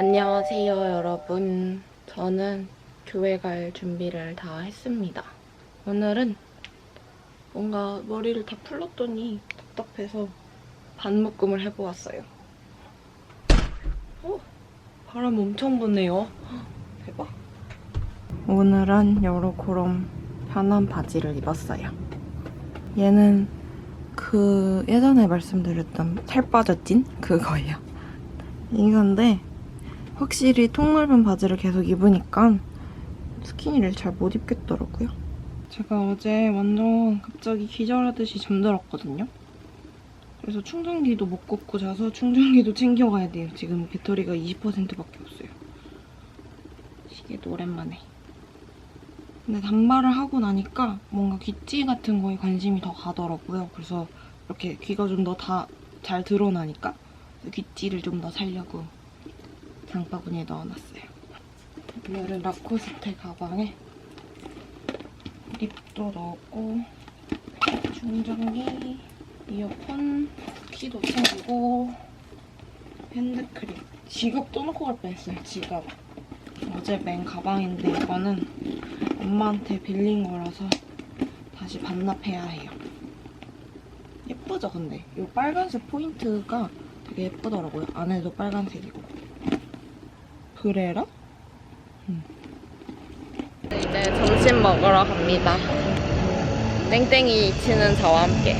안녕하세요, 여러분. 저는 교회 갈 준비를 다 했습니다. 오늘은 뭔가 머리를 다 풀었더니 답답해서 반묶음을 해보았어요. 어? 바람 엄청 부네요. 헉, 대박. 오늘은 여러 그런 편한 바지를 입었어요. 얘는 그 예전에 말씀드렸던 살 빠졌진 그거예요. 이건데 확실히 통 넓은 바지를 계속 입으니까 스키니를 잘 못 입겠더라고요. 제가 어제 완전 갑자기 기절하듯이 잠들었거든요. 그래서 충전기도 못 꽂고 자서 충전기도 챙겨가야 돼요. 지금 배터리가 20%밖에 없어요. 시계도 오랜만에. 근데 단발을 하고 나니까 뭔가 귀찌 같은 거에 관심이 더 가더라고요. 그래서 이렇게 귀가 좀 더 다 잘 드러나니까 귀찌를 좀 더 살려고 장바구니에 넣어놨어요. 오늘은 라코스테 가방에 립도 넣었고 충전기, 이어폰, 키도 챙기고 핸드크림, 지갑도 넣고 갈 뻔했어요. 지갑. 어제 맨 가방인데 이거는 엄마한테 빌린 거라서 다시 반납해야 해요. 예쁘죠, 근데? 이 빨간색 포인트가 되게 예쁘더라고요. 안에도 빨간색이고. 그래라? 이제 점심 먹으러 갑니다. 땡땡이 치는 저와 함께.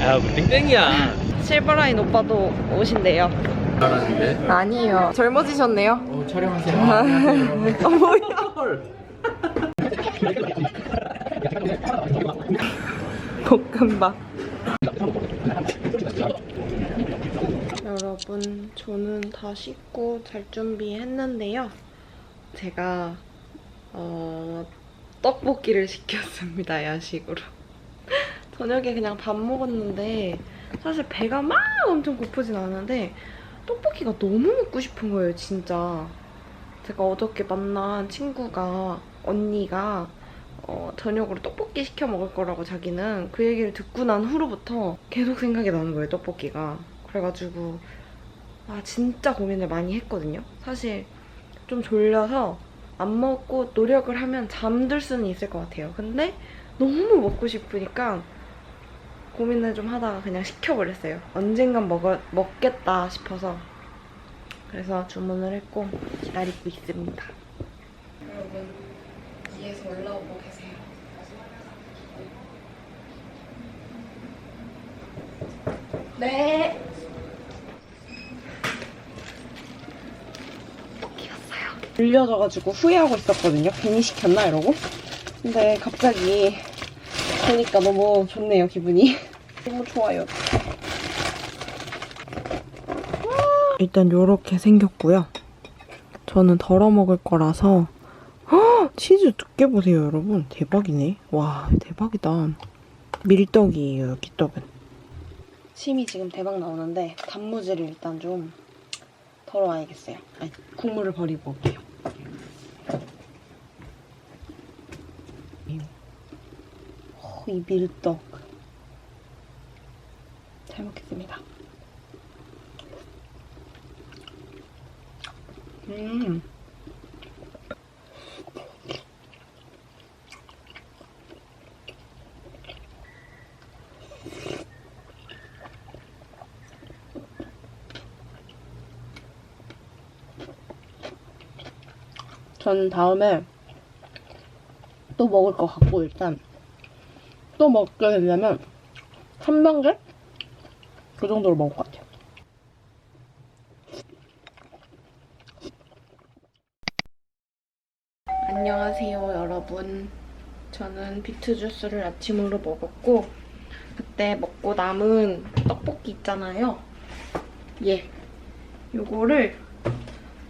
야, 우리 땡땡이야. 실버라인 오빠도 오신대요. 잘하는데? 아니요. 젊어지셨네요. 어, 촬영하세요. 아, 안녕하세요. 어, 뭐야. 헐. 볶음밥. 여러분, 저는 다 씻고 잘 준비했는데요. 제가 어, 떡볶이를 시켰습니다, 야식으로. 저녁에 그냥 밥 먹었는데 사실 배가 막 엄청 고프진 않은데 떡볶이가 너무 먹고 싶은 거예요, 진짜. 제가 어저께 만난 친구가 언니가 어, 저녁으로 떡볶이 시켜 먹을 거라고 자기는 그 얘기를 듣고 난 후로부터 계속 생각이 나는 거예요, 떡볶이가. 그래가지고 아 진짜 고민을 많이 했거든요. 사실 좀 졸려서 안 먹고 노력을 하면 잠들 수는 있을 것 같아요. 근데 너무 먹고 싶으니까 고민을 좀 하다가 그냥 시켜버렸어요. 언젠간 먹어, 먹겠다 싶어서 그래서 주문을 했고 기다리고 있습니다. 여러분 위에서 올라오고 계세요. 네. 떡볶이였어요. 물려져가지고 후회하고 있었거든요. 괜히 시켰나 이러고. 근데 갑자기 보니까 너무 좋네요 기분이. 너무 좋아요. 일단 이렇게 생겼고요. 저는 덜어 먹을 거라서 헉! 치즈 두께 보세요 여러분 대박이네 와 대박이다 밀떡이에요 여기 떡은 침이 지금 대박 나오는데 단무지를 일단 좀 덜어와야겠어요. 아니 국물을 버리고 올게요. 어, 이 밀떡. 잘 먹겠습니다. 음 전 다음에 또 먹을 것 같고 일단 또 먹게 되려면 한 병째 그 정도로 먹을 것 같아요. 안녕하세요 여러분. 저는 비트 주스를 아침으로 먹었고 그때 먹고 남은 떡볶이 있잖아요. 예. 요거를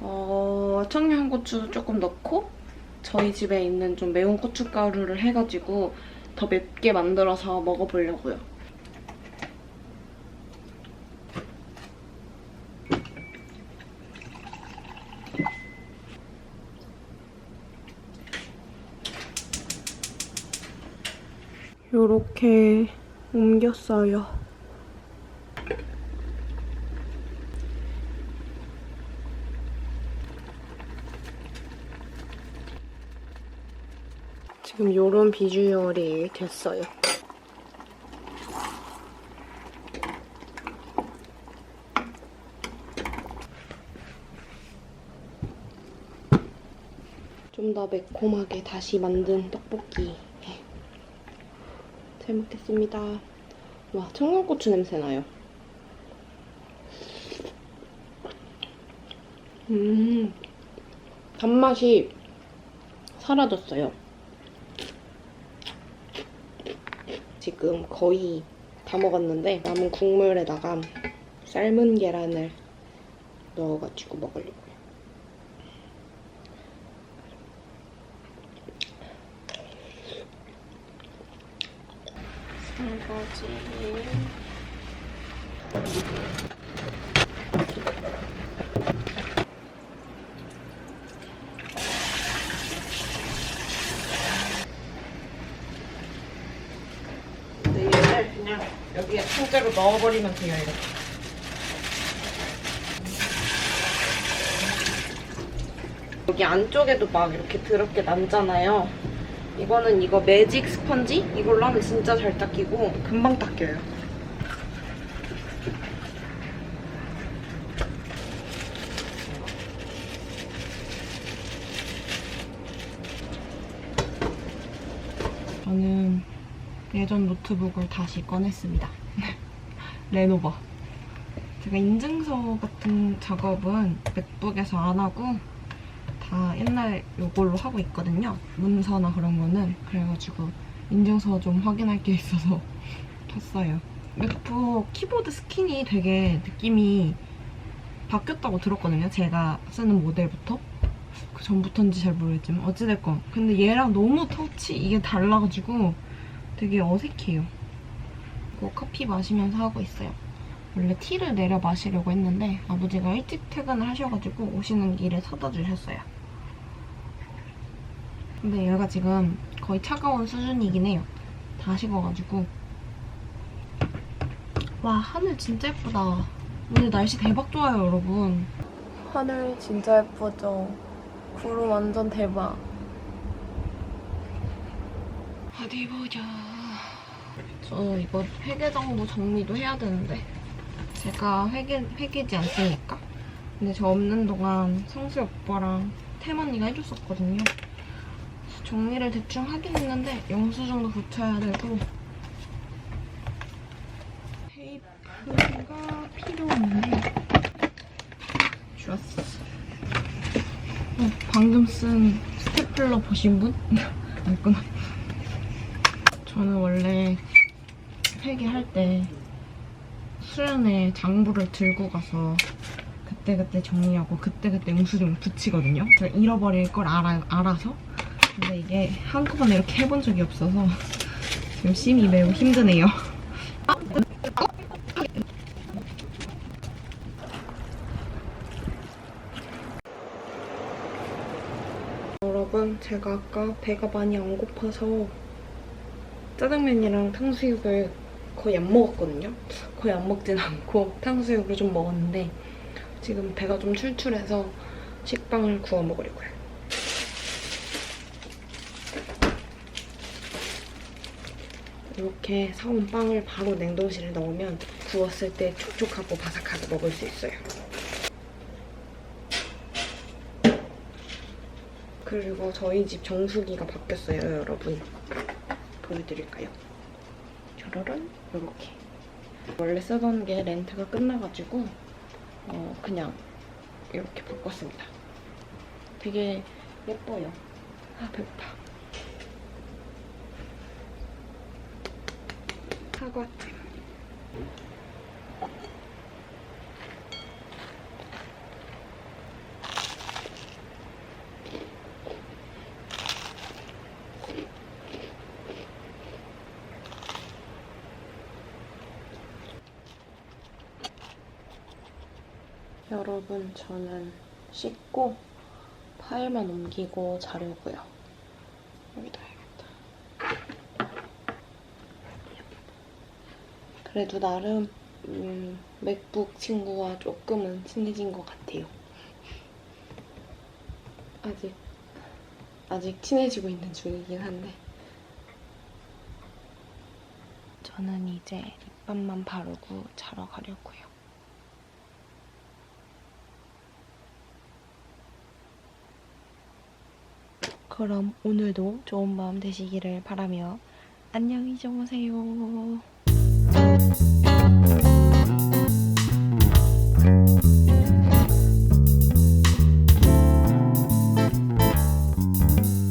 어, 청양고추 조금 넣고 저희 집에 있는 좀 매운 고춧가루를 해가지고 더 맵게 만들어서 먹어보려고요. 요렇게 옮겼어요. 지금 이런 비주얼이 됐어요. 좀 더 매콤하게 다시 만든 떡볶이. 잘 먹겠습니다. 와, 청양고추 냄새 나요. 음, 단맛이 사라졌어요. 지금 거의 다 먹었는데 남은 국물에다가 삶은 계란을 넣어가지고 먹으려고요. 설거지. 근데 얘를 그냥 여기에 통째로 넣어버리면 돼요, 이렇게. 여기 안쪽에도 막 이렇게 더럽게 남잖아요. 이거는 이거 매직 스펀지? 이걸로 하면 진짜 잘 닦이고 금방 닦여요. 저는 예전 노트북을 다시 꺼냈습니다. 레노버. 제가 인증서 같은 작업은 맥북에서 안 하고 다 옛날 요걸로 하고 있거든요. 문서나 그런 거는. 그래가지고 인증서 좀 확인할 게 있어서 켰어요. 맥북 키보드 스킨이 되게 느낌이 바뀌었다고 들었거든요. 제가 쓰는 모델부터. 그 전부터인지 잘 모르겠지만 어찌됐건. 근데 얘랑 너무 터치 이게 달라가지고 되게 어색해요. 이거 커피 마시면서 하고 있어요. 원래 티를 내려 마시려고 했는데 아버지가 일찍 퇴근을 하셔가지고 오시는 길에 사다 주셨어요. 근데 얘가 지금 거의 차가운 수준이긴 해요. 다 식어가지고. 와 하늘 진짜 예쁘다. 오늘 날씨 대박 좋아요 여러분. 하늘 진짜 예쁘죠. 구름 완전 대박. 어디 보자. 저 이거 회계 정보 정리도 해야 되는데 제가 회계, 회계지 않습니까? 근데 저 없는 동안 성수 오빠랑 템 언니가 해줬었거든요. 정리를 대충 하긴 했는데 영수증도 붙여야 되고 테이프가 필요한데 좋았어. 어, 방금 쓴 스테플러 보신 분? 알구나. 저는 원래 회계할 때 수련회 장부를 들고 가서 그때그때 정리하고 그때그때 영수증을 붙이거든요. 제가 잃어버릴 걸 알아, 알아서. 근데 이게 한꺼번에 이렇게 해본 적이 없어서 지금 심이 매우 힘드네요. 여러분, 제가 아까 배가 많이 안 고파서 짜장면이랑 탕수육을 거의 안 먹었거든요. 거의 안 먹진 않고 탕수육을 좀 먹었는데 지금 배가 좀 출출해서 식빵을 구워 먹으려고요. 이렇게 사온 빵을 바로 냉동실에 넣으면 구웠을 때 촉촉하고 바삭하게 먹을 수 있어요. 그리고 저희 집 정수기가 바뀌었어요, 여러분. 보여드릴까요? 짜라란 이렇게 원래 쓰던 게 렌트가 끝나가지고 어, 그냥 이렇게 바꿨습니다. 되게 예뻐요. 아 배고파. 사과잼. 여러분 저는 씻고 파일만 옮기고 자려고요. 여기다 해야겠다. 그래도 나름 음, 맥북 친구와 조금은 친해진 것 같아요. 아직 아직 친해지고 있는 중이긴 한데 저는 이제 립밤만 바르고 자러 가려고요. 그럼 오늘도 좋은 밤 되시기를 바라며 안녕히 주무세요.